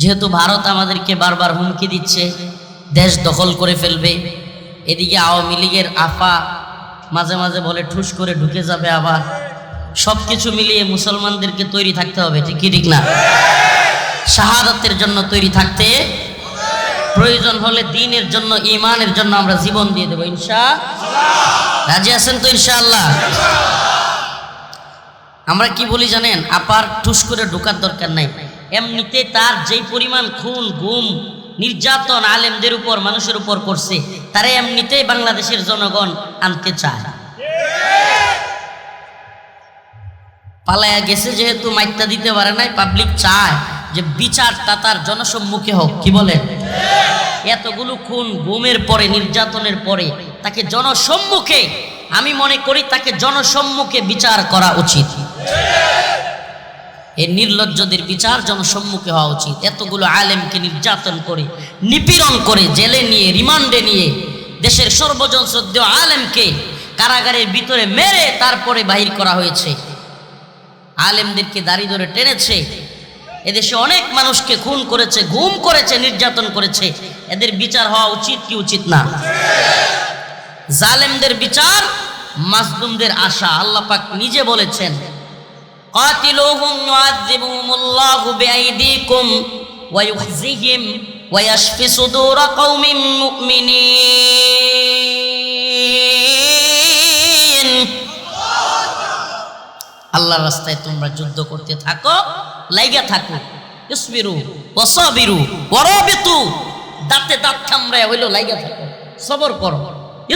যেহেতু ভারত আমাদেরকে বারবার হুমকি দিচ্ছে, দেশ দখল করে ফেলবে, এদিকে আওয়ামী লীগের আফা মাঝে মাঝে বলে ঠুস করে ঢুকে যাবে আবার। সব কিছু মিলিয়ে মুসলমানদেরকে তৈরি থাকতে হবে, ঠিক ঠিক না? শাহাদাতের জন্য তৈরি থাকতে প্রয়োজন হলে দিনের জন্য ইমানের জন্য আমরা জীবন দিয়ে দেবো ইনশা রাজি আছেন তো, ইনশাআল্লাহ? আমরা কি বলি জানেন, আপার ঠুস করে ঢোকার দরকার নাই। এমনিতে তার যেই পরিমাণ খুন, গুম, নির্যাতন আলেমদের উপর, মানুষের উপর করছে, তারা এমনিতেই বাংলাদেশের জনগণ আনতে চায়। পালায়া গেছে যেহেতু, মাইত্যা দিতে পারে নাই পাবলিক চায় যে বিচারটা তার জনসম্মুখে হোক, কি বলেন এতগুলো খুন, গুমের পরে, নির্যাতনের পরে, তাকে জনসম্মুখে, আমি মনে করি তাকে জনসম্মুখে বিচার করা উচিত। এই নির্লজ্জদের বিচার জনসম্মুখে হওয়া উচিত। এতগুলো আলেমকে নির্যাতন করে, নিপীড়ন করে, জেলে নিয়ে, রিমান্ডে নিয়ে, দেশের সর্বজন শ্রদ্ধেয় আলেমকে কারাগারের ভিতরে মেরে তারপরে বাহির করা হয়েছে। আলেমদেরকে দাড়ি ধরে টেনেছে। এদেশে অনেক মানুষকে খুন করেছে, গুম করেছে, নির্যাতন করেছে। এদের বিচার হওয়া উচিত কি উচিত না? জালেমদের বিচার, মাজলুমদের আশা, আল্লাহ পাক নিজে বলেছেন। قاتلوهم يعذبهم الله بأيديكم ويخزيهم ويشفي صدور قوم مؤمنين আল্লাহর রাস্তায় তোমরা যুদ্ধ করতে থাকো লাইগা থাকো ইসবিরু ওয়াসাবিরু ওয়ারাবিতু দাঁতে দাঁত কামড়ায় হইলো লাইগা থাকো সবর করো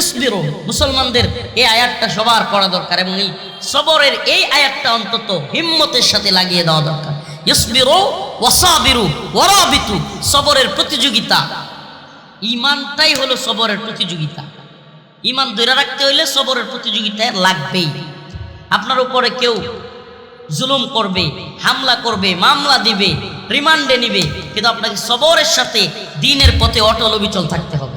ইসবিরু মুসলমানদের এই আয়াতটা সবার পড়া দরকার এবং এই সবরের এই আয়াতটা অন্তত হিম্মতের সাথে লাগিয়ে দেওয়া দরকার। ইসবিরু ওয়াসাবিরু, ওয়ারাবিতু, সবরের প্রতিযোগিতা। ইমানটাই হলো সবরের প্রতিযোগিতা। ইমান ধরে রাখতে হইলে সবরের প্রতিযোগিতায় লাগবেই। আপনার উপরে কেউ জুলুম করবে, হামলা করবে, মামলা দিবে, রিমান্ডে নিবে, কিন্তু আপনাকে সবরের সাথে দিনের পথে অটল অবিচল থাকতে হবে।